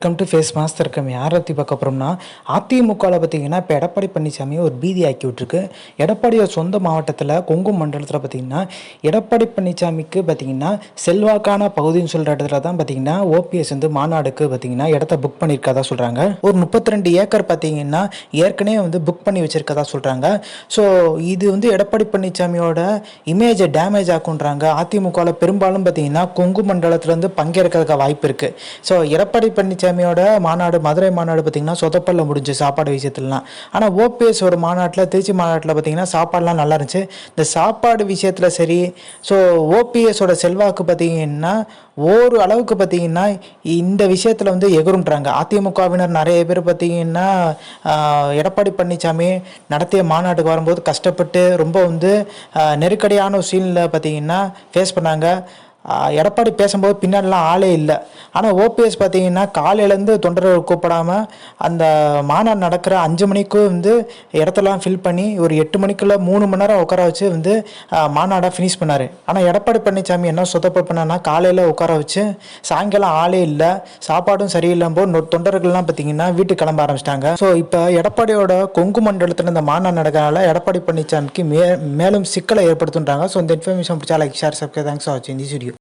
Welcome to face master இருக்கம் யாரை பற்றி பார்க்க போகிறோம்னா அதிமுகவில் பார்த்தீங்கன்னா இப்போ எடப்பாடி பழனிசாமியை ஒரு பீதி ஆக்கி விட்ருக்கு எடப்பாடியோட சொந்த மாவட்டத்தில் கொங்கு மண்டலத்தில் பார்த்தீங்கன்னா எடப்பாடி பழனிசாமிக்கு பார்த்தீங்கன்னா செல்வாக்கான பகுதின்னு சொல்கிற இடத்துல தான் பார்த்தீங்கன்னா ஓபிஎஸ் வந்து மாநாடுக்கு பார்த்தீங்கன்னா இடத்த புக் பண்ணியிருக்கதா சொல்கிறாங்க ஒரு முப்பத்தி ரெண்டு ஏக்கர் பார்த்தீங்கன்னா ஏற்கனவே வந்து புக் பண்ணி வச்சுருக்கதா சொல்கிறாங்க ஸோ இது வந்து எடப்பாடி பழனிசாமியோட இமேஜை டேமேஜ் ஆக்குன்றாங்க. அதிமுகவில் பெரும்பாலும் பார்த்தீங்கன்னா கொங்கு மண்டலத்தில் வந்து பங்கேற்கிறதுக்கு வாய்ப்பு இருக்குது ஸோ எடப்பாடி பழனிசாமியோட மாநாடு மதுரை மாநாடு பார்த்தீங்கன்னா சொதப்பல்ல முடிஞ்சு சாப்பாடு விஷயத்துலலாம். ஆனால் ஓபிஎஸ் ஒரு மாநாட்டில் திருச்சி மாநாட்டில் பார்த்தீங்கன்னா சாப்பாடுலாம் நல்லா இருந்துச்சு. இந்த சாப்பாடு விஷயத்தில் சரி ஸோ ஓபிஎஸோட செல்வாக்கு பார்த்தீங்கன்னா ஒரு அளவுக்கு பார்த்தீங்கன்னா இந்த விஷயத்தில் வந்து எகுருன்றாங்க அதிமுகவினர் நிறைய பேர் பார்த்தீங்கன்னா எடப்பாடி பழனிசாமி நடத்திய மாநாட்டுக்கு வரும்போது கஷ்டப்பட்டு ரொம்ப வந்து நெருக்கடியான சீனில் பார்த்தீங்கன்னா ஃபேஸ் பண்ணாங்க. எடப்பாடி பேசும்போது பின்னாடிலாம் ஆளே இல்லை. ஆனால் ஓபிஎஸ் பார்த்தீங்கன்னா காலையிலேருந்து தொண்டர்கள் கூப்பிடாமல் அந்த மாநாடு நடக்கிற அஞ்சு மணிக்கு வந்து இடத்தெல்லாம் ஃபில் பண்ணி ஒரு எட்டு மணிக்குள்ளே மூணு மணி நேரம் உட்கார வச்சு வந்து மாநாடாக ஃபினிஷ் பண்ணார். ஆனால் எடப்பாடி பழனிசாமி என்ன சொத்தப்ப பண்ணனா காலையில் உட்கார வச்சு சாயங்காலம் ஆளே இல்லை சாப்பாடும் சரியில்லாம போது தொண்டர்கள்லாம் பார்த்தீங்கன்னா வீட்டுக்கு கிளம்ப ஆரம்பிச்சிட்டாங்க. ஸோ இப்போ எடப்பாடியோட கொங்கு மண்டலத்தில் இந்த மாநாடு நடக்கிறனால எடப்பாடி பழனிசாமிக்கு மே மேலும் சிக்கலை ஏற்படுத்துன்றாங்க. ஸோ இந்த இன்ஃபர்மேஷன் பிடிச்சா like share subscribe thanks for வாட்சிங் திஸ் வீடியோ